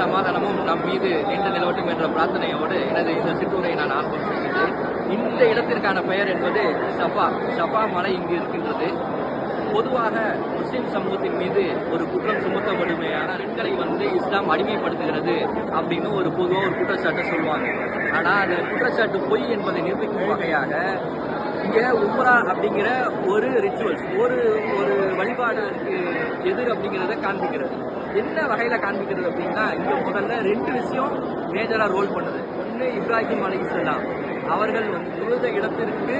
சமாதானமும் நம் மீது நின்று நிலவட்டும் என்ற பிரார்த்தனையோடு எனது இந்த சிற்றூரை நான் ஆரம்பம் இந்த இடத்திற்கான பெயர் என்பது சபா சபா மலை இங்கு இருக்கின்றது. பொதுவாக முஸ்லிம் சமூகத்தின் மீது ஒரு குற்றம் சுமத்தப்படுமையான பெண்களை வந்து இஸ்லாம் அடிமைப்படுத்துகிறது அப்படின்னு ஒரு பொதுவாக ஒரு குற்றச்சாட்டை சொல்லுவாங்க. ஆனால் அந்த குற்றச்சாட்டு பொய் என்பதை நிரூபிக்கும் வகையாக இங்கே உம்ரா அப்படிங்கிற ஒரு ரிச்சுவல்ஸ் ஒரு ஒரு எதிர் அப்படிங்கிறத காண்பிக்கிறது. என்ன வகையில் காண்பிக்கிறது அப்படின்னா இங்கே முதல்ல ரெண்டு விஷயம் மேஜராக ரோல் பண்ணுது. ஒன்று இப்ராஹிம் அலி இஸ்லாம் அவர்கள் வந்து தொழுத இடத்திற்கு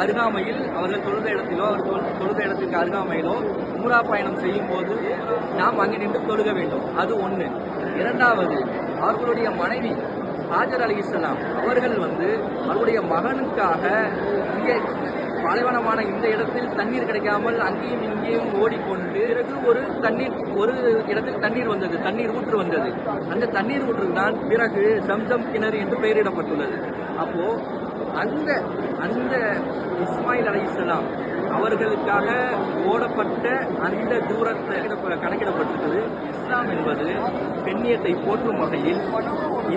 அருகாமையில் அவர்கள் தொழுத இடத்திலோ அவர் தொழுத இடத்திற்கு அருகாமையிலோ உம்ரா பயணம் செய்யும் போது நாம் அங்கே நின்று தொழுக வேண்டும். அது ஒன்று இரண்டாவது அவர்களுடைய மனைவி ஹாஜர் அலி இஸ்லாம் அவர்கள் வந்து அவருடைய மகனுக்காக இங்கே பாலைவனமான இந்த இடத்தில் தண்ணீர் கிடைக்காமல் அங்கேயும் இங்கேயும் ஓடிக்கொண்டு பிறகு ஒரு தண்ணீர் ஒரு இடத்தில் தண்ணீர் வந்தது தண்ணீர் ஊற்று வந்தது. அந்த தண்ணீர் ஊற்று தான் பிறகு சம்சம் கிணறு என்று பெயரிடப்பட்டுள்ளது. அப்போ அந்த அந்த இஸ்மாயில் அலைஹிஸ்ஸலாம் அவர்களுக்காக ஓடப்பட்ட அந்த தூரத்தை கணக்கிடப்பட்டிருக்கிறது. இஸ்லாம் என்பது பெண்ணியத்தை போற்றும் வகையில்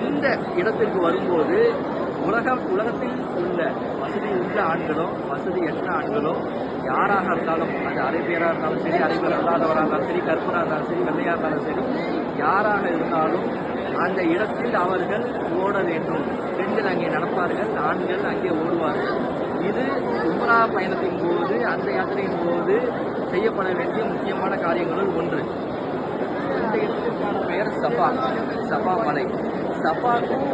இந்த இடத்திற்கு வரும்போது உலகம் உலகத்தில் உள்ள வசதி உள்ள ஆண்களோ வசதி எட்ட ஆண்களோ யாராக இருந்தாலும் அது அரேபியராக இருந்தாலும் சரி அரேபியர் அல்லாதவராக இருந்தாலும் சரி கற்பனாக இருந்தாலும் சரி வெள்ளையாக இருந்தாலும் சரி யாராக இருந்தாலும் அந்த இடத்தில் அவர்கள் ஓட வேண்டும். பெண்கள் அங்கே நடப்பார்கள் ஆண்கள் அங்கே ஓடுவார்கள். இது உம்ரா பயணத்தின் போது அந்த யாத்திரையின் போது செய்யப்பட வேண்டிய முக்கியமான காரியங்களுள் ஒன்று. இந்த இடத்திற்கான பெயர் சபா. சபா மலை சபாக்கும்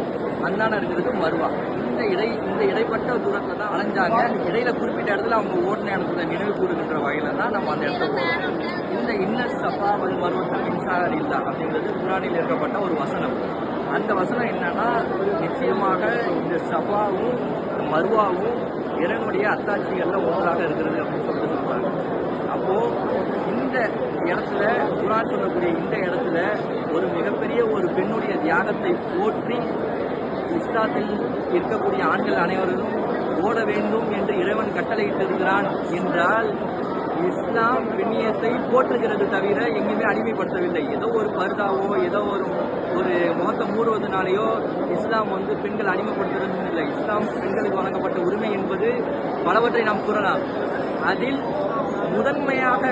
அந்தான இருக்கிறது மருவா. இந்த இடை இந்த இடைப்பட்ட தூரத்தில் தான் அலைஞ்சாங்க. இடையில குறிப்பிட்ட இடத்துல அவங்க ஓட்டின இடத்துல நினைவு கூறுகின்ற வகையில தான் நம்ம அந்த இடத்துல போகிறோம் இந்த இன்னர் சபா வல் மருவத்தில் மின்சாரம் இல்லை அப்படிங்கிறது குரானில் இருக்கப்பட்ட ஒரு வசனம். அந்த வசனம் என்னன்னா நிச்சயமாக இந்த சபாவும் மருவாவும் இறைவனுடைய அத்தாட்சிகள்ல ஒன்றாக இருக்கிறது அப்படின்னு சொல்லிட்டு சொல்றாங்க. அப்போ இந்த இடத்துல குரான் சொல்லக்கூடிய இந்த இடத்துல ஒரு மிகப்பெரிய ஒரு பெண்ணுடைய தியாகத்தை போற்றி இஸ்லாத்தில் இருக்கக்கூடிய ஆண்கள் அனைவரும் ஓட வேண்டும் என்று இறைவன் கட்டளையிட்டிருக்கிறான் என்றால் இஸ்லாம் பெண்ணியத்தை போற்றுகிறது தவிர எங்கேயுமே அடிமைப்படுத்தவில்லை. ஏதோ ஒரு பர்தாவோ ஏதோ ஒரு ஒரு முகத்தை மூடுவதனாலேயோ இஸ்லாம் வந்து பெண்கள் அடிமைப்படுத்துறது இல்லை. இஸ்லாம் பெண்களுக்கு வழங்கப்பட்ட உரிமை என்பது பலவற்றை நாம் கூறலாம். அதில் முதன்மையாக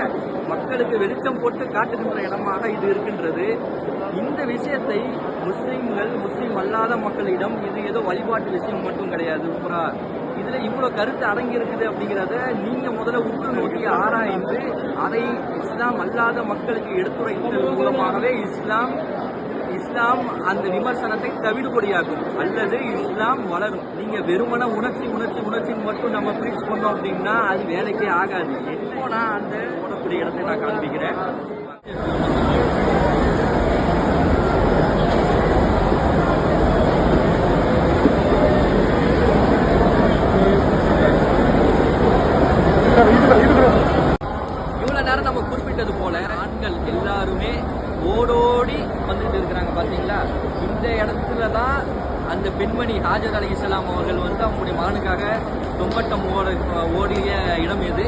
மக்களுக்கு வெளிச்சம் போட்டு காட்டுகின்ற இடமாக இது இருக்கின்றது. இந்த விஷயத்தை முஸ்லீம்கள் முஸ்லீம் அல்லாத மக்களிடம் இது ஏதோ வழிபாட்டு விஷயம் மட்டும் கிடையாது புறா இதுல இவ்வளவு கருத்து அடங்கி இருக்குது அப்படிங்கிறத நீங்க முதல்ல உற்று நோக்கி ஆராய்ந்து அதை இஸ்லாம் அல்லாத மக்களுக்கு எடுத்துரைத்தல் மூலமாகவே இஸ்லாம் இஸ்லாம் அந்த விமர்சனத்தை தவிடுபடியாக்கும். அல்லது இஸ்லாம் வளரும். நீங்க வெறுமன உணர்ச்சி உணர்ச்சி உணர்ச்சி மட்டும் நம்ம ப்ரீச் பண்ணோம் அப்படின்னா அது வேலைக்கே ஆகாது. எப்போ நான் அந்த போடக்கூடிய இடத்தை நான் காண்பிக்கிறேன். இவ்வளவு நேரம் நம்ம குறிப்பிட்டது போல ஆண்கள் எல்லாருமே ஓடோடி வந்துட்டு இருக்கிறாங்க பார்த்தீங்களா இந்த இடத்துல தான் அந்த பெண்மணி ஹாஜர் அலி இஸ்லாம் அவர்கள் வந்து அவங்களுடைய மகனுக்காக தொம்பட்டம் ஓட ஓடிய இடம் இது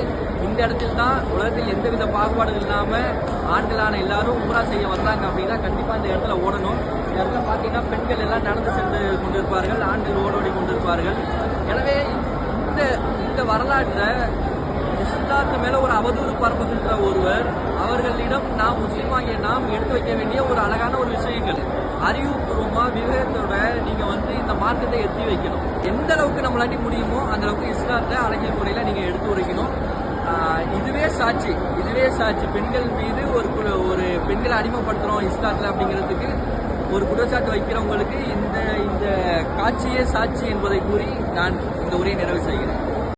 இந்த இடத்தில் தான் உலகத்தில் எந்தவித பாகுபாடுகள் இல்லாமல் ஆண்களான எல்லாரும் உம்ரா செய்ய வந்தாங்க அப்படின்னா கண்டிப்பாக இந்த இடத்துல ஓடணும். இந்த இடத்துல பார்த்தீங்கன்னா பெண்கள் எல்லாம் நடந்து சென்று கொண்டிருப்பார்கள் ஆண்கள் ஓடோடி கொண்டிருப்பார்கள். எனவே இந்த இந்த வரலாற்றை இஸ்லாத்து மேல ஒரு அவதூறு பரப்புகின்ற ஒருவர் அவர்களிடம் நாம் முஸ்லீமாகிய நாம் எடுத்து வைக்க வேண்டிய ஒரு அழகான ஒரு விஷயங்கள். அறிவுபூர்வமா விவேகத்தோட நீங்க வந்து இந்த மார்க்கத்தை எத்தி வைக்கணும். எந்த அளவுக்கு நம்மளாட்டி முடியுமோ அந்த அளவுக்கு இஸ்லாத்தை அழகிய முறையில நீங்க எடுத்து உரைக்கணும். இதுவே சாட்சி இதுவே சாட்சி. பெண்கள் மீது ஒரு ஒரு பெண்களை அடிமைப்படுத்துறோம் இஸ்லாத்துல அப்படிங்கிறதுக்கு ஒரு குற்றச்சாட்டு வைக்கிறவங்களுக்கு இந்த இந்த காட்சியே சாட்சி என்பதை கூறி நான் இந்த உரையை நிறைவு செய்கிறேன்.